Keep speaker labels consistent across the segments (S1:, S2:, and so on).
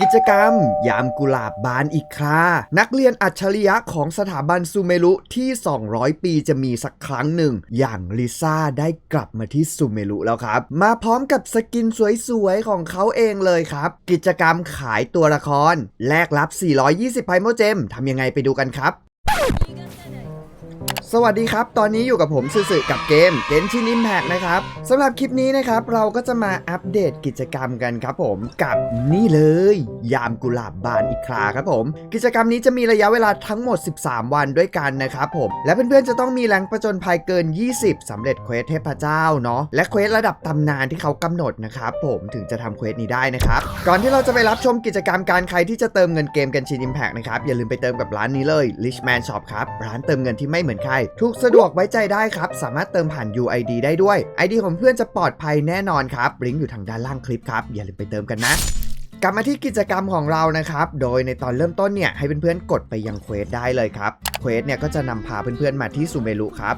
S1: กิจกรรม ยามกุหลาบบานอีกครา นักเรียนอัจฉริยะของสถาบันซูเมรุที่ 200 ปีจะมีสักครั้งหนึ่ง อย่างลิซ่าได้กลับมาที่ซูเมรุแล้วครับ มาพร้อมกับสกินสวยๆ ของเขาเองเลยครับ กิจกรรมขายตัวละคร แลกรับ 420ไพโมเจมทำยังไงไปดูกันครับ สวัสดีครับ ตอนนี้อยู่กับผมสื่อๆกับเกมเกนชินิมแพกนะครับสำหรับคลิปนี้นะครับ เราก็จะมาอัปเดตกิจกรรมกันครับผมกับนี่เลย ยามกุหลาบบานอีกคราครับผม กิจกรรมนี้จะมีระยะเวลาทั้งหมด 13 วันด้วยกันนะครับผม และเพื่อนๆจะต้องมีแรงประจนภัยเกิน 20สำเร็จเควสเทพเจ้าเนาะและเควสระดับตำนานที่เขากำหนดนะครับผมถึงจะทำเควสนี้ได้นะครับก่อนที่เราจะไปรับชมกิจกรรมการใครที่จะเติมเงินเกมกันชินอิมแพกนะครับอย่าลืมไปเติมกับร้านนี้เลย Richman Shop ครับร้านเติมเงินที่ไม่เหมือนใครถูกสะดวกไว้ใจได้ครับ สามารถเติมผ่าน UID ได้ด้วย ID ของเพื่อนจะปลอดภัยแน่นอนครับลิงก์อยู่ทางด้านล่างคลิปครับ อย่าลืมไปเติมกันนะกลับมาที่กิจกรรมของเรานะครับ โดยในตอนเริ่มต้นเนี่ยให้เพื่อนๆกดไปยังเควสได้เลยครับ เควสเนี่ยก็จะนำพาเพื่อนๆมาที่ซูเมรุครับ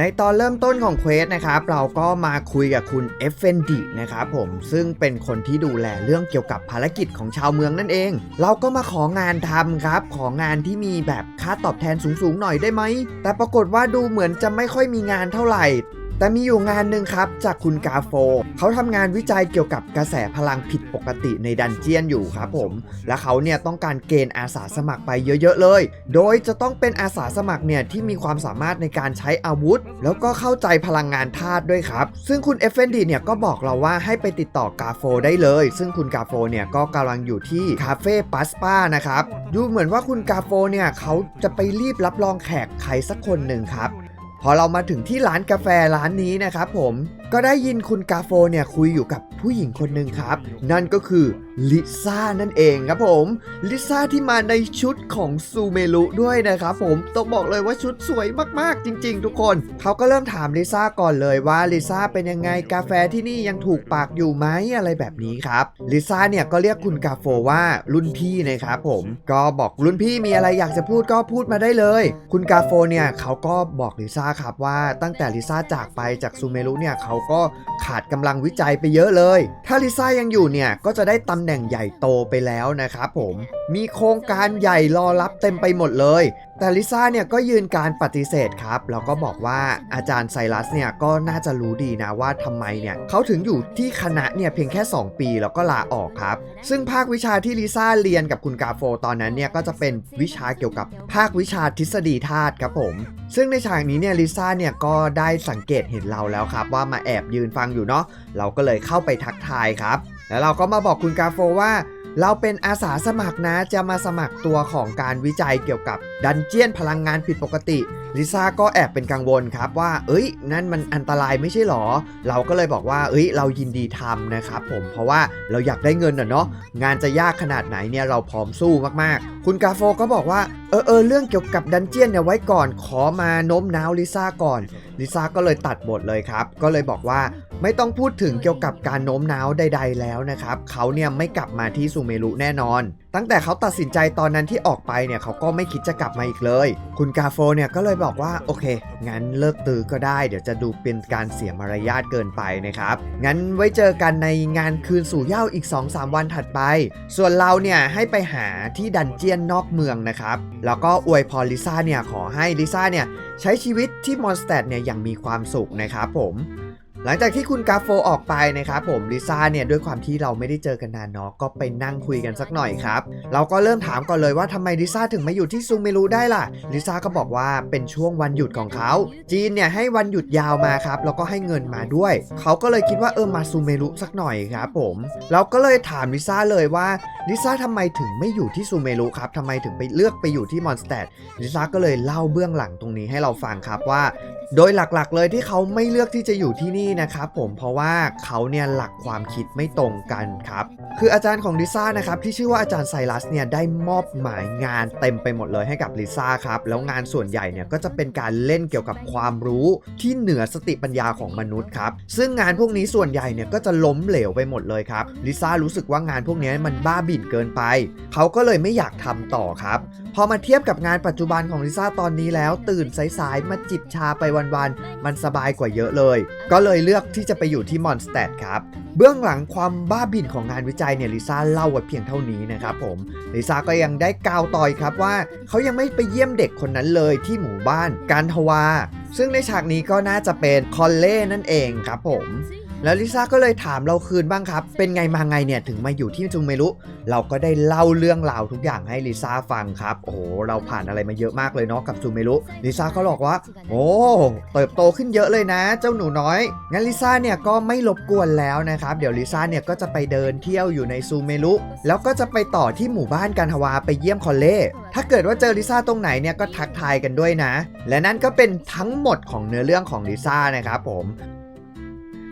S1: ในตอนเริ่มต้นของเควสนะครับเราก็มาคุยกับคุณเอฟเฟนดินะครับผมซึ่งเป็นคนที่ดูแลเรื่องเกี่ยวกับภารกิจของชาวเมืองนั่นเอง เราก็มาของานทำครับ ของานที่มีแบบค่าตอบแทนสูงๆหน่อยได้ไหมแต่ปรากฏว่าดูเหมือนจะไม่ค่อยมีงานเท่าไหร่ แต่มีอยู่งานหนึ่งครับจากคุณกาโฟ เขาทำงานวิจัยเกี่ยวกับกระแสพลังผิดปกติในดันเจียนอยู่ครับผม และเขาเนี่ยต้องการเกณฑ์อาสาสมัครไปเยอะ ๆ เลย โดยจะต้องเป็นอาสาสมัครเนี่ยที่มีความสามารถในการใช้อาวุธ แล้วก็เข้าใจพลังงานธาตุด้วยครับ ซึ่งคุณเอฟเฟนดีเนี่ยก็บอกเราว่าให้ไปติดต่อกาโฟได้เลย ซึ่งคุณกาโฟเนี่ยก็กำลังอยู่ที่คาเฟ่ปัสปานะครับ ดูเหมือนว่าคุณกาโฟเนี่ยเขาจะไปรีบรับรองแขกใครสักคนหนึ่งครับ อเรามาถึงที่ร้านกาแฟร้านนี้นะครับผมก็ได้ยินคุณกาโฟเนี่ยคุยอยู่กับผู้หญิงคนหนึ่งครับ นั่นก็คือ ลิซ่านั่นเองครับผม ลิซ่าที่มาในชุดของซูเมรุด้วยนะครับผมต้องบอกเลยว่าชุดสวยมากๆ จริง ๆ ทุกคนเขาก็เริ่มถามลิซ่าก่อนเลยว่าลิซ่าเป็นยังไงกาแฟที่นี่ยังถูกปากอยู่ไหมอะไรแบบนี้ครับลิซ่าเนี่ยก็เรียกคุณกาโฟว่ารุ่นพี่นะครับผมก็บอกรุ่นพี่มีอะไรอยากจะพูดก็พูดมาได้เลย คุณกาโฟเนี่ยเขาก็บอกลิซ่าครับว่าตั้งแต่ลิซ่าจากไปจากซูเมรุเนี่ยเขาก็ขาดกำลังวิจัยไปเยอะเลย ถ้าลิซ่ายังอยู่เนี่ยก็จะได้ตำแหน่งใหญ่โตไปแล้วนะครับผม มีโครงการใหญ่รอรับเต็มไปหมดเลย แต่ลิซ่าเนี่ยก็ยืนการปฏิเสธครับ แล้วก็บอกว่าอาจารย์ไซรัสเนี่ยก็น่าจะรู้ดีนะว่าทำไมเนี่ยเขาถึงอยู่ที่คณะเนี่ยเพียงแค่ 2 ปีแล้วก็ลาออกครับ ซึ่งภาควิชาที่ลิซ่าเรียนกับคุณกาโฟตอนนั้นเนี่ยก็จะเป็นวิชาเกี่ยวกับภาควิชาทฤษฎีธาตุครับผม ซึ่งในฉากนี้เนี่ยลิซ่าเนี่ยก็ได้สังเกตเห็นเราแล้วครับ ว่ามาแอบยืนฟังอยู่เนาะเราก็เลยเข้าไปทักทายครับ แล้วเราก็มาบอกคุณกาโฟว่า เราเป็นอาสาสมัครนะจะมาสมัครตัวของการวิจัยเกี่ยวกับดันเจียนพลังงานผิดปกติลิซ่าก็แอบเป็นกังวลครับว่า เอ้ย นั่นมันอันตรายไม่ใช่หรอ เราก็เลยบอกว่า เอ้ย เรายินดีทำนะครับผม เพราะว่าเราอยากได้เงินอะเนาะ งานจะยากขนาดไหนเนี่ยเราพร้อมสู้มากๆ คุณกาโฟก็บอกว่า เออเออเรื่องเกี่ยวกับดันเจียนเนี่ยไว้ก่อน ขอมาโน้มน้าวลิซ่าก่อน ลิซ่าก็เลยตัดบทเลยครับ ก็เลยบอกว่าไม่ต้องพูดถึงเกี่ยวกับการโน้มน้าวใด ๆ แล้วนะครับ เขาเนี่ยไม่กลับมาที่ซูเมรุแน่นอน ตั้งแต่เขาตัดสินใจตอนนั้นที่ออกไปเนี่ยเขาก็ไม่คิดจะกลับมาอีกเลย คุณกาโฟเนี่ยก็เลยบอกว่าโอเค งั้นเลิกตือก็ได้ เดี๋ยวจะดูเป็นการเสียมารยาทเกินไปนะครับ งั้นไว้เจอกันในงานคืนสู่เหย้าอีก 2-3 วันถัดไป ส่วนเราเนี่ยให้ไปหาที่ดันเจียนนอกเมืองนะครับ แล้วก็อวยพรลิซ่าเนี่ยขอให้ลิซ่าเนี่ยใช้ชีวิตที่มอนสเตดเนี่ยอย่างมีความสุขนะครับผม หลังจากที่คุณกาโฟออกไปนะครับผมลิซ่าเนี่ยด้วยความที่เราไม่ได้เจอกันนานเนาะก็ไปนั่งคุยกันสักหน่อยครับ เราก็เริ่มถามก่อนเลยว่าทำไมลิซ่าถึงมาอยู่ที่ซูเมรุได้ล่ะลิซ่าก็บอกว่าเป็นช่วงวันหยุดของเขา จีนเนี่ยให้วันหยุดยาวมาครับแล้วก็ให้เงินมาด้วย เขาก็เลยคิดว่าเออมาซูเมรุสักหน่อยครับผม เราก็เลยถามลิซ่าเลยว่าลิซ่าทำไมถึงไม่อยู่ที่ซูเมรุครับทำไมถึงไปเลือกไปอยู่ที่มอนสเตดลิซ่าก็เลยเล่าเบื้องหลังตรงนี้ให้เราฟังครับว่า โดยหลักๆ เลยที่เขาไม่เลือกที่จะอยู่ที่นี่นะครับผมเพราะว่าเขาเนี่ยหลักความคิดไม่ตรงกันครับคืออาจารย์ของลิซ่านะครับที่ชื่อว่าอาจารย์ไซรัสเนี่ยได้มอบหมายงานเต็มไปหมดเลยให้กับลิซ่าครับแล้วงานส่วนใหญ่เนี่ยก็จะเป็นการเล่นเกี่ยวกับความรู้ที่เหนือสติปัญญาของมนุษย์ครับซึ่งงานพวกนี้ส่วนใหญ่เนี่ยก็จะล้มเหลวไปหมดเลยครับลิซ่ารู้สึกว่างานพวกนี้มันบ้าบิ่นเกินไป เขาก็เลยไม่อยากทำต่อครับ พอมาเทียบกับงานปัจจุบันของลิซ่าตอนนี้แล้ว ตื่นสายๆมาจิบชาไปวันๆมันสบายกว่าเยอะเลย ก็เลยเลือกที่จะไปอยู่ที่มอนสเตดครับเบื้องหลังความบ้าบิ่นของงานวิจัยเนี่ยลิซ่าเล่าไว้เพียงเท่านี้นะครับผมลิซ่าก็ยังได้กล่าวต่อยครับว่าเขายังไม่ไปเยี่ยมเด็กคนนั้นเลยที่หมู่บ้านการทวา ซึ่งในฉากนี้ก็น่าจะเป็นคอลเล่นั่นเองครับผม แล้วลิซ่าก็เลยถามเราคืนบ้างครับ เป็นไงมาไงเนี่ยถึงมาอยู่ที่จุงเมรุเราก็ได้เล่าเรื่องราวทุกอย่างให้ลิซ่าฟังครับ โอ้โห เราผ่านอะไรมาเยอะมากเลยเนาะกับจูเมรุลิซ่าก็บอกว่า โอ้เติบโตขึ้นเยอะเลยนะ เจ้าหนูน้อย งั้นลิซ่าเนี่ยก็ไม่รบกวนแล้วนะครับ เดี๋ยวลิซ่าเนี่ยก็จะไปเดินเที่ยวอยู่ในซูเมรุแล้วก็จะไปต่อที่หมู่บ้านกันฮวาไปเยี่ยมคอลเล่ถ้าเกิดว่าเจอลิซ่าตรงไหนเนี่ยก็ทักทายกันด้วยนะ และนั่นก็เป็นทั้งหมดของเนื้อเรื่องของลิซ่านะครับผม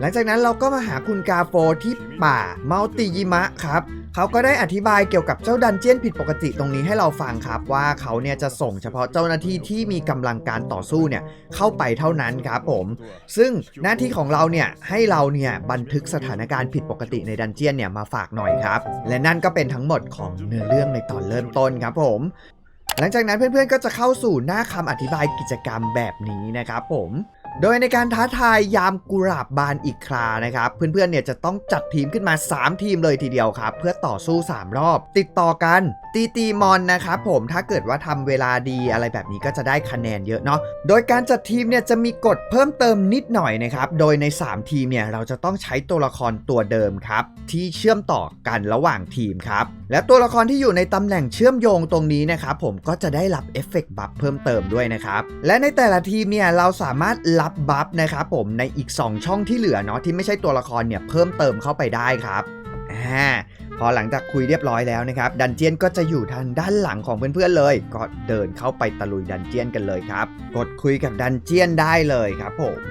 S1: หลังจากนั้นเราก็มาหาคุณกาโฟที่ป่าเมาติยิมะครับเขาก็ได้อธิบายเกี่ยวกับเจ้าดันเจียนผิดปกติตรงนี้ให้เราฟังครับว่าเขาเนี่ยจะส่งเฉพาะเจ้าหน้าที่ที่มีกำลังการต่อสู้เนี่ยเข้าไปเท่านั้นครับผม ซึ่งหน้าที่ของเราเนี่ยให้เราเนี่ยบันทึกสถานการณ์ผิดปกติในดันเจียนเนี่ยมาฝากหน่อยครับ และนั่นก็เป็นทั้งหมดของเนื้อเรื่องในตอนเริ่มต้นครับผมหลังจากนั้นเพื่อนๆก็จะเข้าสู่หน้าคำอธิบายกิจกรรมแบบนี้นะครับผม โดยในการท้าทายยามกุหลาบบานอีกครานะครับ เพื่อนๆเนี่ยจะต้องจัดทีมขึ้นมา 3 ทีมเลยทีเดียวครับ เพื่อต่อสู้ 3 รอบ ติดต่อกัน ตีตีมอนนะครับผมถ้าเกิดว่าทำเวลาดีอะไรแบบนี้ก็จะได้คะแนนเยอะเนาะโดยการจัดทีมเนี่ยจะมีกฎเพิ่มเติมนิดหน่อยนะครับโดยใน 3 ทีมเนี่ยเราจะต้องใช้ตัวละครตัวเดิมครับ ที่เชื่อมต่อกันระหว่างทีมครับและตัวละครที่อยู่ในตำแหน่งเชื่อมโยงตรงนี้นะครับผมก็จะได้รับเอฟเฟกต์บัฟเพิ่มเติมด้วยนะครับและในแต่ละทีมเนี่ยเราสามารถรับบัฟนะครับผมในอีก 2 ช่องที่เหลือเนาะที่ไม่ใช่ตัวละครเนี่ยเพิ่มเติมเข้าไปได้ครับอ่า พอหลังจากคุยเรียบร้อยแล้วนะครับ ดันเจียนก็จะอยู่ทางด้านหลังของเพื่อนๆเลย ก็เดินเข้าไปตะลุยดันเจียนกันเลยครับ กดคุยกับดันเจียนได้เลยครับผม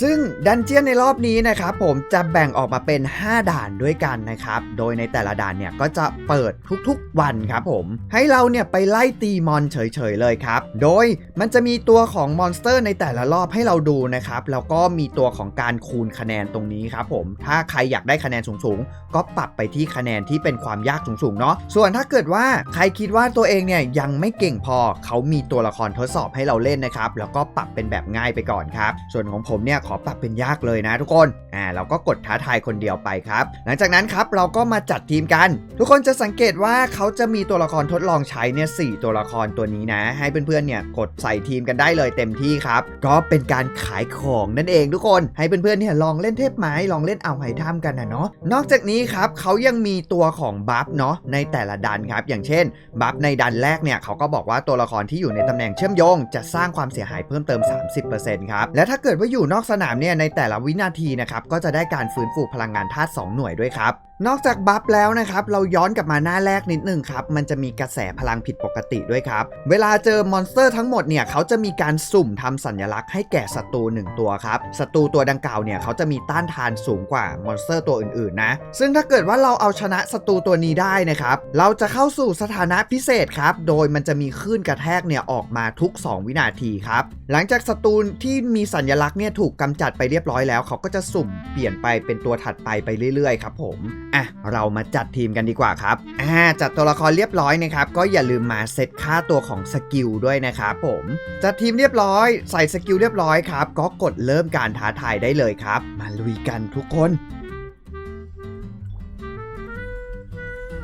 S1: ซึ่งดันเจียนในรอบนี้นะครับผมจะแบ่งออกมาเป็น 5 ด่านด้วยกันนะครับ โดยในแต่ละด่านเนี่ยก็จะเปิดทุกๆวันครับผม ให้เราเนี่ยไปไล่ตีมอนเฉยๆเลยครับ โดยมันจะมีตัวของมอนสเตอร์ในแต่ละรอบให้เราดูนะครับ แล้วก็มีตัวของการคูณคะแนนตรงนี้ครับผม ถ้าใครอยากได้คะแนนสูงๆ ก็ปรับไปที่คะแนนที่เป็นความยากสูงๆเนาะส่วนถ้าเกิดว่าใครคิดว่าตัวเองเนี่ยยังไม่เก่งพอเขามีตัวละครทดสอบให้เราเล่นนะครับแล้วก็ปรับเป็นแบบง่ายไปก่อนครับส่วนของผมเนี่ยขอปรับเป็นยากเลยนะทุกคนอ่าเราก็กดท้าทายคนเดียวไปครับ หลังจากนั้นครับเราก็มาจัดทีมกัน ทุกคนจะสังเกตว่าเขาจะมีตัวละครทดลองใช้เนี่ยสตัวละครตัวนี้นะ ให้เพื่อนๆเนี่ยกดใส่ทีมกันได้เลยเต็มที่ครับ ก็เป็นการขายของนั่นเองทุกคนให้เพื่อนๆเนี่ยลองเล่นเทพไม้ลองเล่นเอาไฮถ้ำกันนะเนาะนอกจากนี้ครับเขายังมีตัววของบัฟเนาะในแต่ละดันครับ อย่างเช่น บัฟในดันแรกเนี่ยเขาก็บอกว่าตัวละครที่อยู่ในตำแหน่งเชื่อมโยง จะสร้างความเสียหายเพิ่มเติม 30%ครับ และถ้าเกิดว่าอยู่นอกสนามเนี่ยในแต่ละวินาทีนะครับก็จะได้การฟื้นฟูพลังงานธาตุ2หน่วยด้วยครับ นอกจากบัฟแล้วนะครับ เราย้อนกลับมาหน้าแรกนิดนึงครับ มันจะมีกระแสพลังผิดปกติด้วยครับ เวลาเจอมอนสเตอร์ทั้งหมดเนี่ย เขาจะมีการสุ่มทำสัญลักษณ์ให้แก่ศัตรูหนึ่งตัวครับ ศัตรูตัวดังกล่าวเนี่ย เขาจะมีต้านทานสูงกว่ามอนสเตอร์ตัวอื่นๆนะ ซึ่งถ้าเกิดว่าเราเอาชนะศัตรูตัวนี้ได้นะครับ เราจะเข้าสู่สถานะพิเศษครับ โดยมันจะมีคลื่นกระแทกเนี่ยออกมาทุก 2 วินาทีครับ หลังจากศัตรูที่มีสัญลักษณ์เนี่ยถูกกำจัดไปเรียบร้อยแล้ว เขาก็จะสุ่มเปลี่ยนไปเป็นตัวถัดไปไปเรื่อยๆครับผมอะเรามาจัดทีมกันดีกว่าครับอ่าจัดตัวละครเรียบร้อยนะครับก็อย่าลืมมาเซตค่าตัวของสกิลด้วยนะครับผมจัดทีมเรียบร้อยใส่สกิลเรียบร้อยครับก็กดเริ่มการท้าทายได้เลยครับ มาลุยกันทุกคน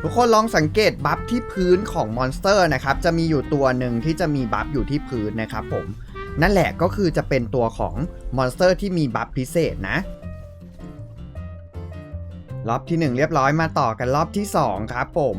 S1: ทุกคนลองสังเกตบัฟที่พื้นของมอนสเตอร์นะครับจะมีอยู่ตัวหนึ่งที่จะมีบัฟอยู่ที่พื้นนะครับผมนั่นแหละก็คือจะเป็นตัวของมอนสเตอร์ที่มีบัฟพิเศษนะ รอบที่ 1 เรียบร้อยมาต่อกันรอบที่ 2 ครับผม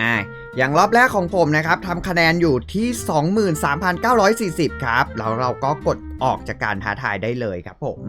S1: อ่า อย่างรอบแรกของผมนะครับทำคะแนนอยู่ที่ 23,940 ครับ แล้วเราก็กดออกจากการท้าทายได้เลยครับผม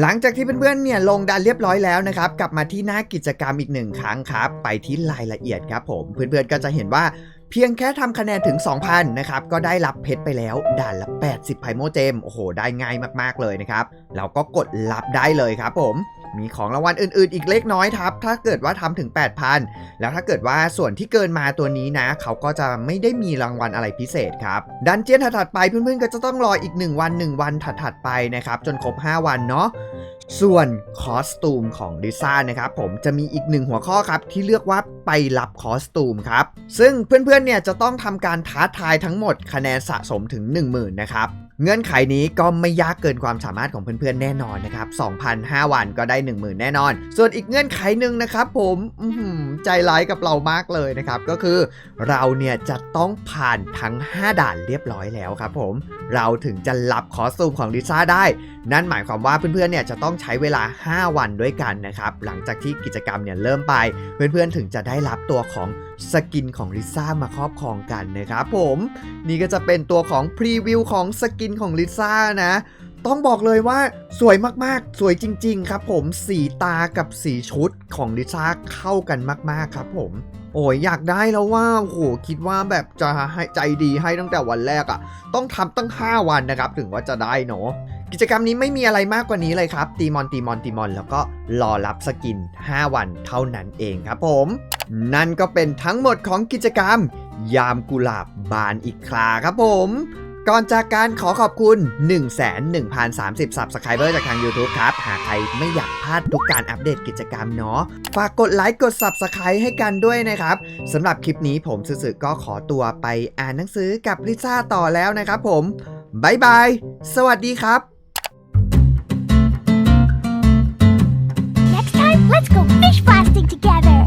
S1: หลังจากที่เพื่อนๆเนี่ยลงดันเรียบร้อยแล้วนะครับ กลับมาที่หน้ากิจกรรมอีกหนึ่งครั้งครับ ไปที่รายละเอียดครับผม เพื่อนๆก็จะเห็นว่าเพียงแค่ทำคะแนนถึง 2,000 นะครับ ก็ได้รับเพชรไปแล้ว ด่านละ 80ไพโมเจม โอ้โห ได้ง่ายมากๆเลยนะครับ เราก็กดรับได้เลยครับผม มีของรางวัลอื่นๆ อีกเล็กน้อยครับ ถ้าเกิดว่าทำถึง 8,000 แล้วถ้าเกิดว่าส่วนที่เกินมาตัวนี้นะ เขาก็จะไม่ได้มีรางวัลอะไรพิเศษครับ ดันเจียนถัดๆไปเพื่อนๆ ก็จะต้องรออีก 1 วัน 1 วันถัดๆไปนะครับ จนครบ 5 วันเนาะส่วนคอสตูมของลิซ่านะครับผมจะมีอีกหนึ่งหัวข้อครับ ที่เลือกว่าไปรับคอสตูมครับ ซึ่งเพื่อนๆเนี่ยจะต้องทำการท้าทายทั้งหมดคะแนนสะสมถึง 10,000นะครับ เงื่อนไขนี้ก็ไม่ยากเกินความสามารถของเพื่อนๆแน่นอนนะครับ2,005วันก็ได้ 10,000 แน่นอน ส่วนอีกเงื่อนไขหนึ่งนะครับผมอื้อหือใจร้ายกับเรามากเลยนะครับ ก็คือเราเนี่ยจะต้องผ่านทั้ง 5 ด่านเรียบร้อยแล้วครับผม เราถึงจะรับคอสตูมของลิซ่าได้ นั่นหมายความว่าเพื่อนๆเนี่ยจะต้องใช้เวลา 5 วันด้วยกันนะครับ หลังจากที่กิจกรรมเนี่ยเริ่มไป เพื่อนๆถึงจะได้รับตัวของ สกินของลิซ่ามาครอบครองกันนะครับผม นี่ก็จะเป็นตัวของพรีวิวของสกินของลิซ่านะต้องบอกเลยว่าสวยมากๆ สวยจริง ๆ ครับผมสีตากับสีชุดของลิซ่าเข้ากันมากๆครับผม โอ้ยอยากได้แล้วว่าโอ้โหคิดว่าแบบจะให้ใจดีให้ตั้งแต่วันแรกอะ่ะ ต้องทำตั้ง 5 วันนะครับ ถึงว่าจะได้เนาะกิจกรรมนี้ไม่มีอะไรมากกว่านี้เลยครับตีมอนตีมอนตีมอน แล้วก็รอรับสกิน 5 วันเท่านั้นเองครับผม นั่นก็เป็นทั้งหมดของกิจกรรม ยามกุหลาบบานอีกคราครับผม ก่อนจากการขอขอบคุณ 1 1 0 30 Subscriber จากทาง YouTube ครับ หากใครไม่อยากพลาดทุกการอัปเดตกิจกรรมเนาะ ฝากกดไลค์กด Subscribe ให้กันด้วยนะครับสำหรับคลิปนี้ผมสื่อก็ขอตัวไปอ่านหนังสือกับลิซ่าต่อแล้วนะครับผมบายบาย สวัสดีครับ
S2: Next time, let's go fish blasting together.